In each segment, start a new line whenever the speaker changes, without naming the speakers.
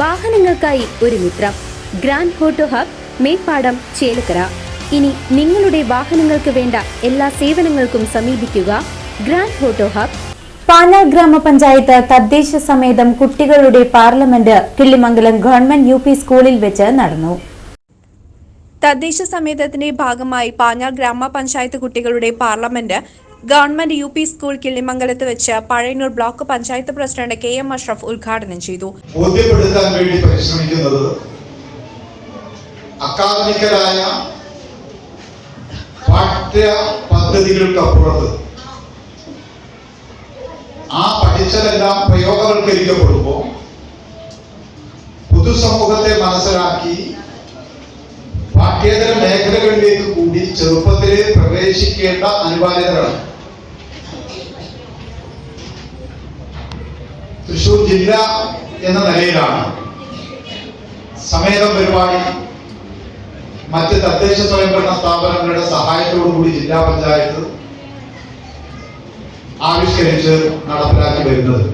വാഹനങ്ങൾക്കായി ഒരു മിത്രം. Grand ഹോട്ടോ hub Meppadam Chelakkara. ഇനി നിങ്ങളുടെ വാഹനങ്ങൾക്ക് വേണ്ട എല്ലാ സേവനങ്ങൾക്കും സമീപിക്കുക ഗ്രാൻഡ് ഹോട്ടോ ഹബ്.
പാലാ ഗ്രാമപഞ്ചായത്ത് തദ്ദേശ സമേതം കുട്ടികളുടെ parliament Killimangalam government U P സ്കൂളിൽ വെച്ച് നടന്നു.
തദ്ദേശ സമേതത്തിന്റെ ഭാഗമായി പാഞ്ഞാൾ ഗ്രാമപഞ്ചായത്ത് കുട്ടികളുടെ parliament government U P school കിള്ളിമംഗലത്ത് വെച്ച് Pazhayannur block panchayat president K M Ashraf ഉദ്ഘാടനം ചെയ്തു.
ബോധ്യപ്പെടുത്താൻ വേണ്ടി പരിശ്രമിക്കുന്നത് അക്കാദമിക്കലായ പാഠ്യ പദ്ധതികൾക്കപ്പുറത്ത് ആ പഠിച്ചതെല്ലാം പ്രയോഗവൽക്കരിക്കപ്പെടുമ്പോൾ പൊതുസമൂഹത്തെ മനസ്സിലാക്കി പാഠ്യേതര മേഖലകളിലേക്ക് കൂടി ചെറുപ്പത്തിലെ പ്രവേശിക്കേണ്ട അനിവാര്യതകളാണ്. തൃശൂർ ജില്ല എന്ന നിലയിലാണ് സമേതം പരിപാടി. മറ്റ് തദ്ദേശ സ്വയംഭരണ സ്ഥാപനങ്ങളുടെ സഹായത്തോടുകൂടി ജില്ലാ പഞ്ചായത്ത് ആവിഷ്കരിച്ച് നടപ്പിലാക്കി വരുന്നത്.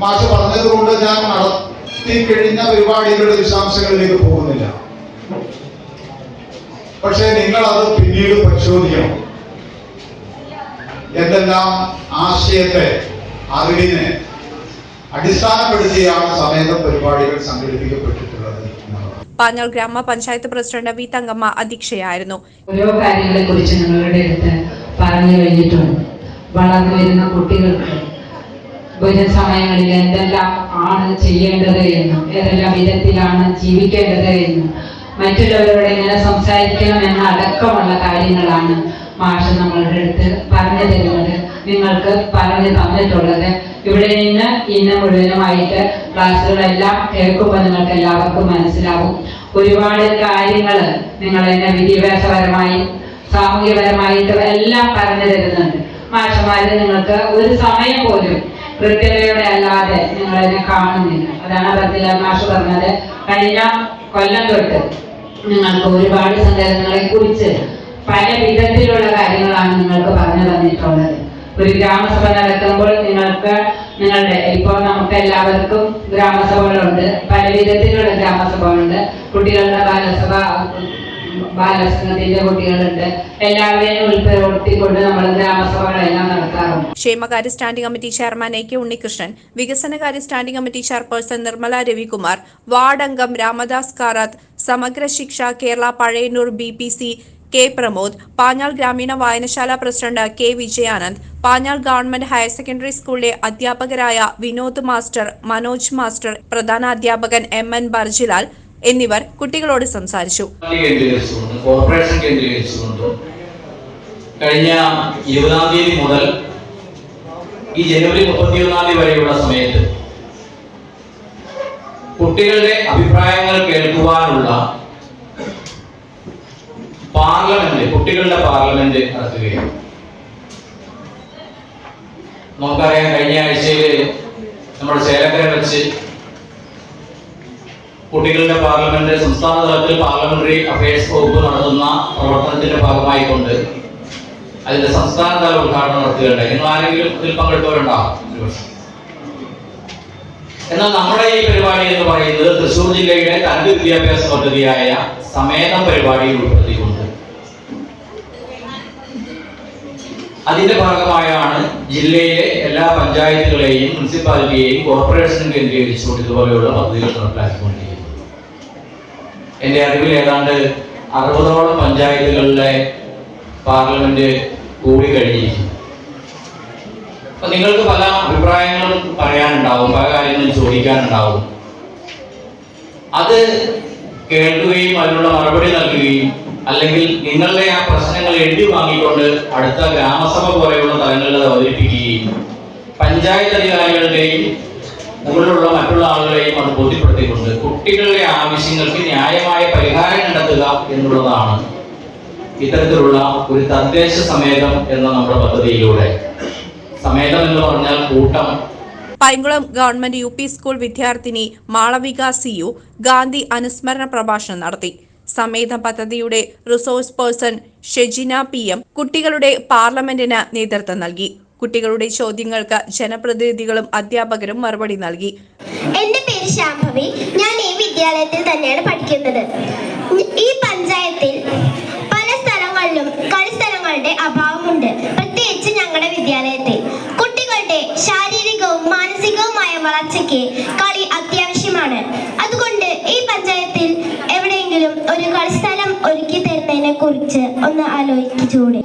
മാഷ് പറഞ്ഞതുകൊണ്ട് ഞാൻ നടത്തി കഴിഞ്ഞ പരിപാടികളുടെ വിശദാംശങ്ങളിലേക്ക് പോകുന്നില്ല. പക്ഷെ നിങ്ങൾ അത് പിന്നീട് പരിശോധിക്കണം. എന്തെല്ലാം ആശയത്തെ അറിവിനെ അടിസ്ഥാനപ്പെടുത്തിയാണ് സമയത്ത് പരിപാടികൾ സംഘടിപ്പിക്കപ്പെട്ടിട്ടുള്ളത്
പാഞ്ഞാൾ ഗ്രാമപഞ്ചായത്ത് പ്രസിഡന്റ് വി തങ്കമ്മ അധ്യക്ഷയായിരുന്നു.
ഓരോ കാര്യങ്ങളെ കുറിച്ച് ഞങ്ങളുടെ അടുത്ത് പറഞ്ഞു കഴിഞ്ഞിട്ടുണ്ട്. വളർന്നു വരുന്ന കുട്ടികൾക്ക് സമയങ്ങളിൽ എന്തെല്ലാം ആണ് ചെയ്യേണ്ടത് എന്നും ഏതെല്ലാം വിധത്തിലാണ് ജീവിക്കേണ്ടത് എന്നും. മറ്റുള്ളവരോട് എങ്ങനെ സംസാരിക്കണം എന്ന അടക്കമുള്ള കാര്യങ്ങളാണ് മാഷ നമ്മളുടെ അടുത്ത് പറഞ്ഞു തരുന്നത്. നിങ്ങൾക്ക് പറഞ്ഞു തന്നിട്ടുള്ളത്. ഇവിടെ നിന്ന് ഇന്ന് മുഴുവനുമായിട്ട് ക്ലാസ്സുകളെല്ലാം കേൾക്കുമ്പോൾ നിങ്ങൾക്ക് എല്ലാവർക്കും മനസ്സിലാവും. ഒരുപാട് കാര്യങ്ങൾ നിങ്ങൾ എന്നെ വിദ്യാഭ്യാസപരമായി സാമൂഹ്യപരമായിട്ടും എല്ലാം പറഞ്ഞു തരുന്നുണ്ട്. മാഷമാര് നിങ്ങൾക്ക് ഒരു സമയം പോലും കൃത്യതയോടെ അല്ലാതെ എന്നെ കാണുന്നില്ല. അതാണ് പത്തില മാഷ് പറഞ്ഞത്. കഴിഞ്ഞ കൊല്ലം തൊട്ട് നിങ്ങൾക്ക് ഒരുപാട് സങ്കേതങ്ങളെ കുറിച്ച് പല വിധത്തിലുള്ള കാര്യങ്ങളാണ് നിങ്ങൾക്ക് പറഞ്ഞു തന്നിട്ടുള്ളത്. ഒരു ഗ്രാമസഭ നടത്തുമ്പോൾ നിങ്ങൾക്ക് നിങ്ങളുടെ ഇപ്പോൾ നമുക്ക് എല്ലാവർക്കും ഗ്രാമസഭകളുണ്ട്. പല വിധത്തിലുള്ള ഗ്രാമസഭകളുണ്ട്. കുട്ടികളുടെ ബാലസഭ ബാലസംഘത്തിന്റെ കുട്ടികളുണ്ട്. എല്ലാവരെയും ഉൾപ്പെടുത്തിക്കൊണ്ട് നമ്മൾ ഗ്രാമസഭകളെല്ലാം
ക്ഷേമകാര്യ standing committee chairman A K Unnikrishnan വികസനകാര്യ standing committee chairperson Nirmala Ravikumar ward അംഗം Ramadas Karat Samagra Shiksha Kerala Pazhayannur B P C K Pramod Panjal ഗ്രാമീണ വായനശാല president K Vijayanand Panjal government higher secondary സ്കൂളിലെ അധ്യാപകരായ Vinod master Manoj master പ്രധാന അധ്യാപകൻ M N Barjilal എന്നിവർ കുട്ടികളോട് സംസാരിച്ചു.
കഴിഞ്ഞ ഇരുപതാം തീയതി മുതൽ ഈ ജനുവരി മുപ്പത്തിയൊന്നാം തീയതി വരെയുള്ള സമയത്ത് കുട്ടികളുടെ അഭിപ്രായങ്ങൾ കേൾക്കുവാനുള്ള പാർലമെന്റ് കുട്ടികളുടെ പാർലമെന്റ് നടത്തുകയാണ്. നമുക്കറിയാം കഴിഞ്ഞ ആഴ്ചയിൽ നമ്മൾ ചേലക്കര വെച്ച് കുട്ടികളുടെ പാർലമെന്റ് സംസ്ഥാന തലത്തിൽ പാർലമെന്ററി അഫയേഴ്സ് വകുപ്പ് നടത്തുന്ന പ്രവർത്തനത്തിന്റെ ഭാഗമായിക്കൊണ്ട് അതിന്റെ സംസ്ഥാന തല ഉദ്ഘാടനം നടത്തുകയുണ്ടായി. നിങ്ങൾ ആരെങ്കിലും ഇതിൽ പങ്കെടുത്തവരുണ്ടാവും എന്നാൽ നമ്മുടെ ഈ പരിപാടി എന്ന് പറയുന്നത് തൃശൂർ ജില്ലയുടെ തന്റെ വിദ്യാഭ്യാസ പദ്ധതിയായ സമേതം പരിപാടിയിൽ ഉൾപ്പെടുത്തിക്കൊണ്ട് അതിന്റെ ഭാഗമായാണ് ജില്ലയിലെ എല്ലാ പഞ്ചായത്തുകളെയും മുനിസിപ്പാലിറ്റിയെയും കോർപ്പറേഷനും കേന്ദ്രീകരിച്ചുകൊണ്ട് ഇതുപോലെയുള്ള പദ്ധതികൾ നടപ്പിലാക്കിക്കൊണ്ടിരിക്കുന്നത്. എന്റെ അറിവിൽ ഏതാണ്ട് അറുപതോളം പഞ്ചായത്തുകളിലെ പാർലമെന്റ് കൂടി കഴിഞ്ഞിരിക്കും. അപ്പൊ നിങ്ങൾക്ക് പല അഭിപ്രായങ്ങളും പറയാനുണ്ടാവും പല കാര്യങ്ങളും ചോദിക്കാനുണ്ടാവും. അത് കേൾക്കുകയും അതിനുള്ള മറുപടി നൽകുകയും അല്ലെങ്കിൽ നിങ്ങളുടെ ആ പ്രശ്നങ്ങൾ എഴുതി വാങ്ങിക്കൊണ്ട് അടുത്ത ഗ്രാമസഭ പോലെയുള്ള തലങ്ങളിൽ അത് അവതരിപ്പിക്കുകയും പഞ്ചായത്ത് അധികാരികളുടെയും മുകളിലുള്ള മറ്റുള്ള ആളുകളെയും അത് ബോധ്യപ്പെടുത്തിക്കൊണ്ട് കുട്ടികളുടെ ആവശ്യങ്ങൾക്ക് ന്യായമായ പരിഹാരം കണ്ടെത്തുക എന്നുള്ളതാണ് ഇത്തരത്തിലുള്ള ഒരു തദ്ദേശ സമേതം എന്ന നമ്മുടെ പദ്ധതിയിലൂടെ. സമേതം എന്ന് പറഞ്ഞാൽ കൂട്ടം.
Painkulam government U P school വിദ്യാർത്ഥിനി മാളവിക സി യു ഗാന്ധി അനുസ്മരണ പ്രഭാഷണം നടത്തി. സമേതം പദ്ധതിയുടെ resource person Shejina P M കുട്ടികളുടെ പാർലമെന്റിന് നേതൃത്വം നൽകി. കുട്ടികളുടെ ചോദ്യങ്ങൾക്ക് ജനപ്രതിനിധികളും അധ്യാപകരും മറുപടി നൽകി.
എന്റെ പേര് ശാംഭവി. ഞാൻ ഈ വിദ്യാലയത്തിൽ തന്നെയാണ് പഠിക്കുന്നത്. ഈ സ്ഥലങ്ങളിലും കളിസ്ഥലങ്ങളുടെ അഭാവമുണ്ട്. പ്രത്യേകിച്ച് ഞങ്ങളുടെ വിദ്യാലയത്തിൽ. കുട്ടികളുടെ ശാരീരികവും മാനസികവുമായ വളർച്ചയ്ക്ക് കളി അത്യാവശ്യമാണ്. അതുകൊണ്ട് ഈ പഞ്ചായത്തിൽ എവിടെയെങ്കിലും ഒരു കളിസ്ഥലം ഒരുക്കി തരുന്നതിനെ കുറിച്ച് ഒന്ന് ആലോചിച്ചുകൂടെ?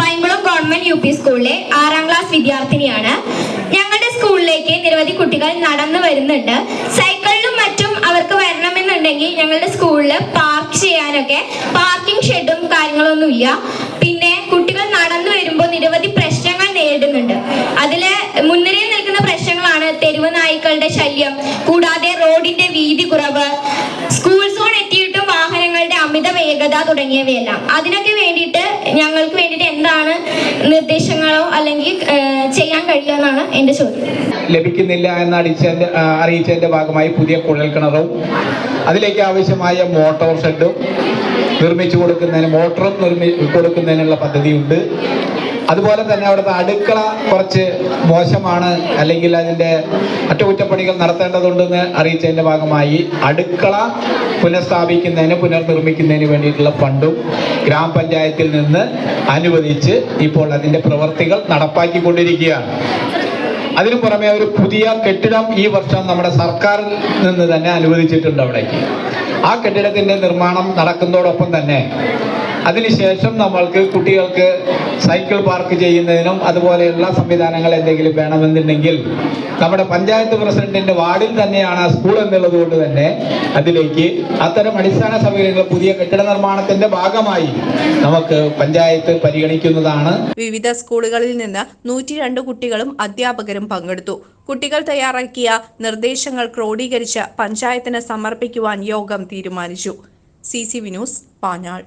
പൈങ്കുളം ഗവൺമെന്റ് യു പി സ്കൂളിലെ ആറാം ക്ലാസ് വിദ്യാർത്ഥിനിയാണ്. ഞങ്ങളുടെ സ്കൂളിലേക്ക് നിരവധി കുട്ടികൾ നടന്നു വരുന്നുണ്ട്. സൈക്കിളിലും മറ്റും അവർക്ക് വരണമെന്നുണ്ടെങ്കിൽ ഞങ്ങളുടെ സ്കൂളിൽ പാർക്ക് ചെയ്യാനൊക്കെ പാർക്കിംഗ് ഷെഡും കാര്യങ്ങളൊന്നുമില്ല. നടന്നു വരുമ്പോൾ നിരവധി പ്രശ്നങ്ങൾ നേരിടുന്നുണ്ട്. അതിൽ മുൻനിരയിൽ നിൽക്കുന്ന പ്രശ്നങ്ങളാണ് തെരുവ് നായ്ക്കളുടെ ശല്യം കൂടാതെ റോഡിന്റെ വീതി കുറവ് സ്കൂൾ സോൺ എത്തിയിട്ടും വാഹനങ്ങളുടെ അമിത വേഗത തുടങ്ങിയവയെല്ലാം. അതിനൊക്കെ വേണ്ടിയിട്ട് ഞങ്ങൾക്ക് വേണ്ടിയിട്ട് എന്താണ് നിർദ്ദേശങ്ങളോ അല്ലെങ്കിൽ ചെയ്യാൻ കഴിയുമെന്നാണ് എന്റെ ചോദ്യം.
ലഭിക്കുന്നില്ല എന്ന് അടിച്ചതിന്റെ അറിയിച്ചതിന്റെ ഭാഗമായി പുതിയ കുഴൽ കിണറും അതിലേക്ക് ആവശ്യമായ മോട്ടോർ ഷെഡും നിർമ്മിച്ചു കൊടുക്കുന്നതിന് മോട്ടറും നിർമ്മി കൊടുക്കുന്നതിനുള്ള പദ്ധതിയുണ്ട്. അതുപോലെ തന്നെ അവിടുത്തെ അടുക്കള കുറച്ച് മോശമാണ് അല്ലെങ്കിൽ അതിന്റെ അറ്റകുറ്റപ്പണികൾ നടത്തേണ്ടതുണ്ടെന്ന് അറിയിച്ചതിന്റെ ഭാഗമായി അടുക്കള പുനഃസ്ഥാപിക്കുന്നതിന് പുനർനിർമ്മിക്കുന്നതിന് വേണ്ടിയിട്ടുള്ള ഫണ്ടും ഗ്രാമപഞ്ചായത്തിൽ നിന്ന് അനുവദിച്ച് ഇപ്പോൾ അതിന്റെ പ്രവർത്തികൾ നടപ്പാക്കിക്കൊണ്ടിരിക്കുകയാണ്. അതിനു പുറമെ ഒരു പുതിയ കെട്ടിടം ഈ വർഷം നമ്മുടെ സർക്കാരിൽ നിന്ന് തന്നെ അനുവദിച്ചിട്ടുണ്ട് അവിടേക്ക്. ആ കെട്ടിടത്തിന്റെ നിർമ്മാണം നടക്കുന്നതോടൊപ്പം തന്നെ അതിനുശേഷം നമ്മൾക്ക് കുട്ടികൾക്ക് സൈക്കിൾ പാർക്ക് ചെയ്യുന്നതിനും അതുപോലെയുള്ള സംവിധാനങ്ങൾ എന്തെങ്കിലും വേണമെന്നുണ്ടെങ്കിൽ നമ്മുടെ പഞ്ചായത്ത് പ്രസിഡന്റിന്റെ വാർഡിൽ തന്നെയാണ് സ്കൂൾ എന്നുള്ളത് കൊണ്ട് തന്നെ അതിലേക്ക് അത്തരം അടിസ്ഥാന സൗകര്യങ്ങൾ പുതിയ കെട്ടിട നിർമ്മാണത്തിന്റെ ഭാഗമായി നമുക്ക് പഞ്ചായത്ത് പരിഗണിക്കുന്നതാണ്.
വിവിധ സ്കൂളുകളിൽ നിന്ന് നൂറ്റി കുട്ടികളും അധ്യാപകരും പങ്കെടുത്തു. കുട്ടികൾ തയ്യാറാക്കിയ നിർദ്ദേശങ്ങൾ ക്രോഡീകരിച്ച് പഞ്ചായത്തിന് സമർപ്പിക്കുവാൻ യോഗം തീരുമാനിച്ചു. C C V news Panjal.